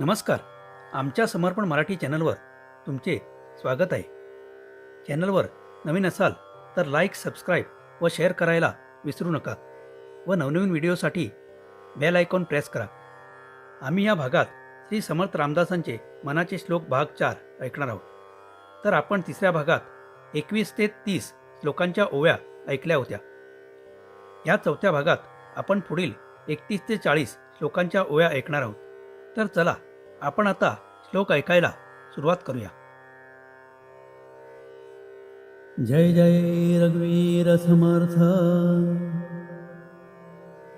नमस्कार. आमच्या समर्पण मराठी चॅनलवर तुमचे स्वागत आहे. चॅनलवर नवीन असाल तर लाईक सबस्क्राईब व शेअर करायला विसरू नका व नवनवीन व्हिडिओसाठी बेल आयकॉन प्रेस करा. आम्ही या भागात श्री समर्थ रामदासांचे मनाचे श्लोक भाग चार ऐकणार आहोत. तर आपण तिसऱ्या भागात एकवीस ते तीस श्लोकांच्या ओव्या ऐकल्या होत्या. या चौथ्या भागात आपण पुढील एकतीस ते चाळीस श्लोकांच्या ओव्या ऐकणार आहोत. तर चला आपण आता श्लोक ऐकायला सुरुवात करूया. जय जय रघुवीर समर्थ.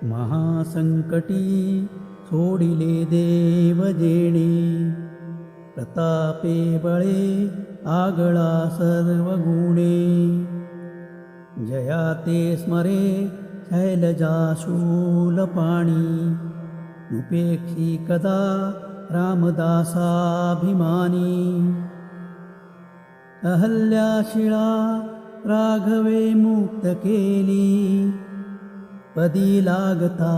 महासंकटी सोडिले देव जेणे. प्रतापे बळे आगळा सर्व गुणे जया ते स्मरे शैलजाशूल पाणी. उपेक्षी कदा रामदासाभिमानी। अहल्याशिळा राघवे मुक्त केली पदी लागता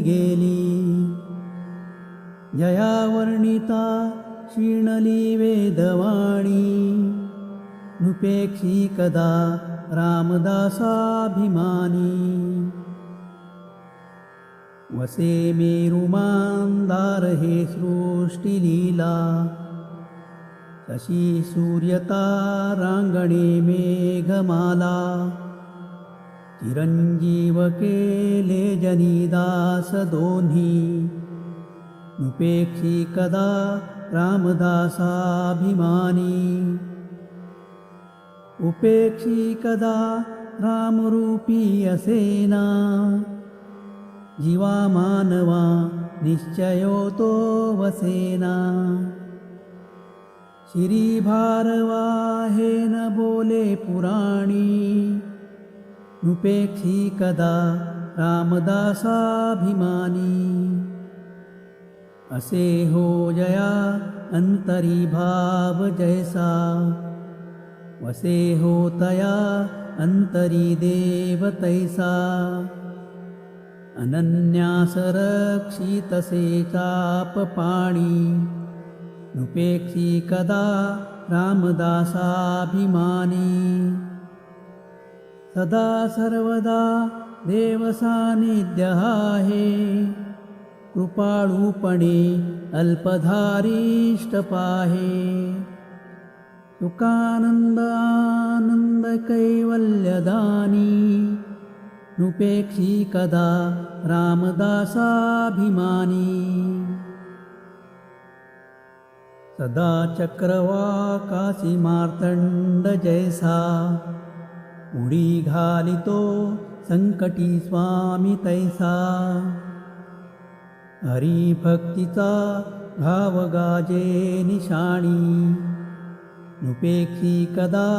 गेली। जया वर्णिता क्षीणली वेदवाणी। नुपेक्षी कदा रामदासाभिमानी वसे मेरुमांदार हे सृष्टिलीला। शशी सूर्यता रांगणे मेघमाला। चिरंजीव केले जनिदास दोन्ही। नुपेक्षी कदा रामदासाभिमानी। उपेक्षी कदा रामरूपी असेना जीवा मानवा निश्चयो तो वसेना। श्री भारवा हे न बोले पुराणी। उपेक्षी कदा रामदासाभिमानी। असे हो जया अंतरी भाव जैसा वसे हो तया अंतरी देव तैसा अनन्यासरक्षितसे चाप पाणी नुपेक्षी कदा रामदासाभिमानी। सदा सर्वदा देवसान्निध्य आहे कृपाळूपणे अल्पधारिष्ट पाहे सुखानंद आनंद कैवल्यदानी नुपेक्षी कदा रामदासाभिमानी। सदा चक्रवाकाशी मार्तंड जैसा उडी घालितो संकटी स्वामी तैसा हरिभक्तीचा भाव गाजे निशाणी नुपेक्षी कदा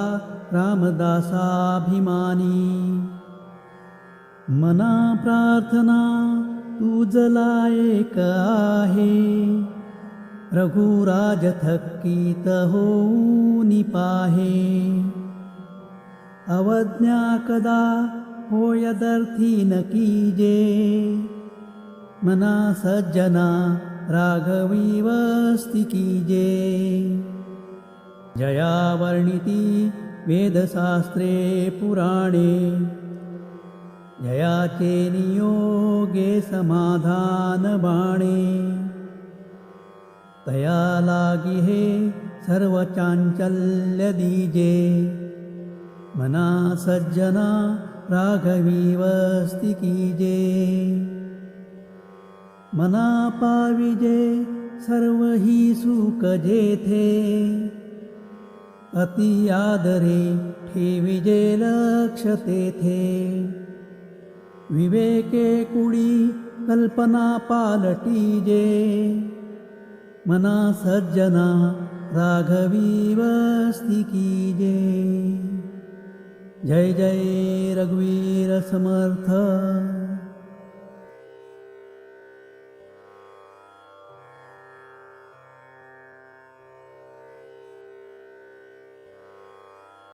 रामदासाभिमानी मना प्रार्थना आहे। रघुराज थक्कीत होऊन पाहे। अवज्ञा कदा होयदर्थी न कीजे मना सज्जना राघवी वस्ती कीजे जया वर्णिती वेदशास्त्रे पुराणे जयाचे नियोगे समाधान बाणे तया लागी हे सर्व चांचल्य दीजे मना सज्जना राघवी वस्ती कीजे। मना पाविजे सर्व ही सुख जेथे अति आदरे ठेविजे लक्ष तेथे विवेके कुडी कल्पना पालटीजे मना सज्जना राघवी वस्ती कीजे जय जय रघुवीर समर्थ।